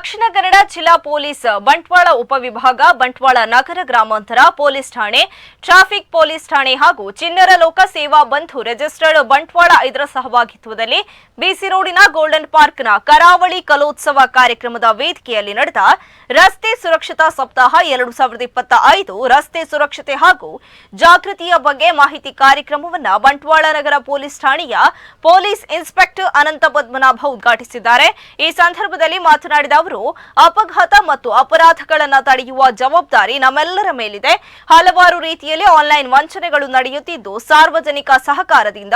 ದಕ್ಷಿಣ ಕನ್ನಡ ಜಿಲ್ಲಾ ಪೊಲೀಸ್, ಬಂಟ್ವಾಳ ಉಪವಿಭಾಗ, ಬಂಟ್ವಾಳ ನಗರ ಗ್ರಾಮಾಂತರ ಪೊಲೀಸ್ ಠಾಣೆ, ಟ್ರಾಫಿಕ್ ಪೊಲೀಸ್ ಠಾಣೆ ಹಾಗೂ ಚಿನ್ನರ ಲೋಕ ಸೇವಾ ಬಂಧು ರಿಜಿಸ್ಟರ್ಡ್ ಬಂಟ್ವಾಳ ಇದರ ಸಹಭಾಗಿತ್ವದಲ್ಲಿ ಬಿಸಿ ರೋಡಿನ ಗೋಲ್ಡನ್ ಪಾರ್ಕ್ನ ಕರಾವಳಿ ಕಲೋತ್ಸವ ಕಾರ್ಯಕ್ರಮದ ವೇದಿಕೆಯಲ್ಲಿ ನಡೆದ ರಸ್ತೆ ಸುರಕ್ಷತಾ ಸಪ್ತಾಹ ಎರಡು ಸಾವಿರದ ಇಪ್ಪತ್ತ ಐದು ರಸ್ತೆ ಸುರಕ್ಷತೆ ಹಾಗೂ ಜಾಗೃತಿಯ ಬಗ್ಗೆ ಮಾಹಿತಿ ಕಾರ್ಯಕ್ರಮವನ್ನ ಬಂಟ್ವಾಳ ನಗರ ಪೊಲೀಸ್ ಠಾಣೆಯ ಪೊಲೀಸ್ ಇನ್ಸ್ಪೆಕ್ಟರ್ ಅನಂತ ಪದ್ಮನಾಭ ಉದ್ಘಾಟಿಸಿದ್ದಾರೆ. ಈ ಸಂದರ್ಭದಲ್ಲಿ ಮಾತನಾಡಿದ ಅವರು ಅಪಘಾತ ಮತ್ತು ಅಪರಾಧಗಳನ್ನು ತಡೆಯುವ ಜವಾಬ್ದಾರಿ ನಮ್ಮೆಲ್ಲರ ಮೇಲಿದೆ. ಹಲವಾರು ರೀತಿಯಲ್ಲಿ ಆನ್ಲೈನ್ ವಂಚನೆಗಳು ನಡೆಯುತ್ತಿದ್ದು, ಸಾರ್ವಜನಿಕ ಸಹಕಾರದಿಂದ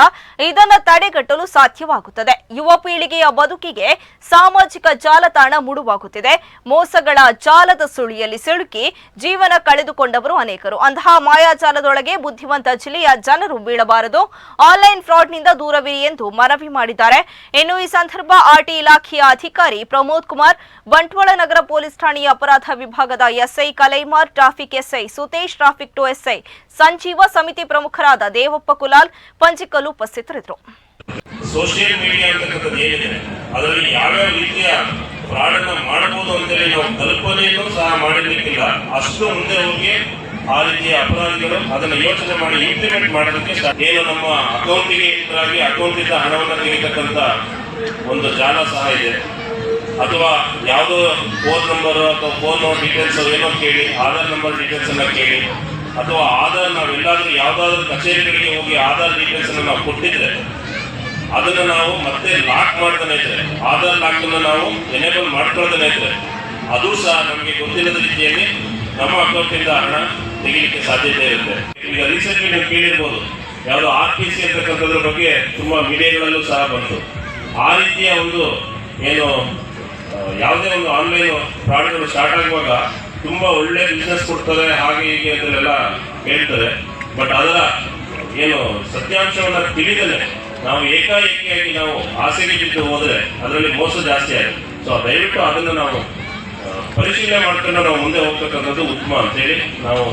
ಇದನ್ನು ತಡೆಗಟ್ಟಲು ಸಾಧ್ಯವಾಗುತ್ತದೆ. ಯುವ ಪೀಳಿಗೆಯ ಬದುಕಿಗೆ ಸಾಮಾಜಿಕ ಜಾಲತಾಣ ಮುಡುವಾಗುತ್ತಿದೆ. ಮೋಸಗಳ ಜಾಲದ ಸುಳಿಯಲ್ಲಿ ಸಿಲುಕಿ ಜೀವನ ಕಳೆದುಕೊಂಡವರು ಅನೇಕರು. ಅಂತಹ ಮಾಯಾಜಾಲದೊಳಗೆ ಬುದ್ಧಿವಂತ ಜಿಲ್ಲೆಯ ಜನರು ಬೀಳಬಾರದು. ಆನ್ಲೈನ್ ಫ್ರಾಡ್ನಿಂದ ದೂರವಿರಿ ಎಂದು ಮನವಿ ಮಾಡಿದ್ದಾರೆ. ಇನ್ನು ಈ ಸಂದರ್ಭ ಆರ್ಟಿ ಇಲಾಖೆಯ ಅಧಿಕಾರಿ ಪ್ರಮೋದ್ ಕುಮಾರ್, ಬಂಟ್ವಾಳ ಪೊಲೀಸ್ ಠಾಣೆಯ ಅಪರಾಧ ವಿಭಾಗದ SI Kalaimar, traffic SI Sutesh, traffic two SI Sanjeeva ಸಮಿತಿ ಪ್ರಮುಖರಾದ ದೇವಪ್ಪ ಕುಲಾಲ್ ಪಂಚಿಕಲ್ ಉಪಸ್ಥಿತರಿದ್ದರು. ಸೋಷಿಯಲ್ ಮೀಡಿಯಾ ಅಂತಕ್ಕಂಥದ್ದು ಏನಿದೆ? ಅದರಲ್ಲಿ ಯಾವ್ಯಾವ ರೀತಿಯ ಫ್ರಾಡ್ ಮಾಡಬಹುದು ಅಂತೇಳಿ ನಾವು ಕಲ್ಪನೆಯನ್ನು ಸಹ ಮಾಡಿರ್ಲಿಕ್ಕಿಲ್ಲ. ಅಷ್ಟು ಮುಂದೆ ಹೋಗಿ ಆ ರೀತಿಯ ಅಪರಾಧಿಗಳು ಅದನ್ನು ಯೋಚನೆ ಮಾಡಿ ಇಂಪ್ಲಿಮೆಂಟ್ ಮಾಡೋದಕ್ಕೆ ಏನು ನಮ್ಮ ಅಕೌಂಟಿಗೆ ಎಂಟ್ರಾಗಿ ಅಕೌಂಟಿಂದ ಹಣವನ್ನು ತೆಗಿತಕ್ಕಂಥ ಒಂದು ಜಾಲ ಸಹ ಇದೆ. ಅಥವಾ ಯಾವುದೋ ಫೋನ್ ನಂಬರ್ ಅಥವಾ ಫೋನ್ ಡೀಟೇಲ್ಸ್ ಏನೋ ಕೇಳಿ, ಆಧಾರ್ ನಂಬರ್ ಡೀಟೇಲ್ಸ್ ಅನ್ನ ಕೇಳಿ, ಅಥವಾ ಆಧಾರ್ ನಾವೆಲ್ಲಾದ್ರೂ ಯಾವ್ದಾದ್ರು ಕಚೇರಿಗಳಿಗೆ ಹೋಗಿ ಆಧಾರ್ ಡೀಟೇಲ್ಸ್ ಅನ್ನ ನಾವು ಕೊಟ್ಟಿದ್ರೆ, ಅದನ್ನ ನಾವು ಮತ್ತೆ ಲಾಕ್ ಮಾಡ್ತಾನೆ ಇದ್ರೆ, ಆಧಾರ್ ಲಾಕ್ ನಾವು ಎನೇಬಲ್ ಮಾಡ್ಕೊಳ್ತಾನೆ ಇದ್ರೆ, ಅದು ಸಹ ನಮಗೆ ಗೊತ್ತಿಲ್ಲದ ರೀತಿಯಲ್ಲಿ ನಮ್ಮ ಅಕೌಂಟಿಂದ ಹಣ ತೆಗಿಲಿಕ್ಕೆ ಸಾಧ್ಯತೆ ಇರುತ್ತೆ. ಈಗ ರೀಸೆಂಟ್ಲಿ ನೀವು ಕೇಳಿರ್ಬೋದು, ಯಾವುದೋ ಆರ್ ಪಿ ಸಿ ಅಂತಕ್ಕಂಥದ್ರ ಬಗ್ಗೆ ತುಂಬಾ ಮೀಡಿಯಾಗಳಲ್ಲೂ ಸಹ ಬಂತು. ಆ ರೀತಿಯ ಒಂದು ಏನು ಯಾವುದೇ ಒಂದು ಆನ್ಲೈನ್ ಪ್ರಾಡಕ್ಟ್ಗಳು ಸ್ಟಾರ್ಟ್ ಆಗುವಾಗ ತುಂಬ ಒಳ್ಳೆ ಬಿಸ್ನೆಸ್ ಕೊಡ್ತಾರೆ ಹಾಗೆ ಹೀಗೆ ಅಂತೆಲ್ಲ ಹೇಳ್ತಾರೆ. ಬಟ್ ಅದರ ಏನು ಸತ್ಯಾಂಶವನ್ನು ತಿಳಿದರೆ ನಾವು ಏಕಾಏಕಿಯಾಗಿ ನಾವು ಆಸೆಗೆ ಬಿದ್ದು ಹೋದರೆ ಅದರಲ್ಲಿ ಮೋಸ ಜಾಸ್ತಿ ಆಗುತ್ತೆ. ಸೊ ದಯವಿಟ್ಟು ಅದನ್ನು ನಾವು ಪರಿಶೀಲನೆ ಮಾಡ್ಕೊಂಡು ನಾವು ಮುಂದೆ ಹೋಗ್ತಕ್ಕಂಥದ್ದು ಉತ್ತಮ ಅಂತೇಳಿ ನಾವು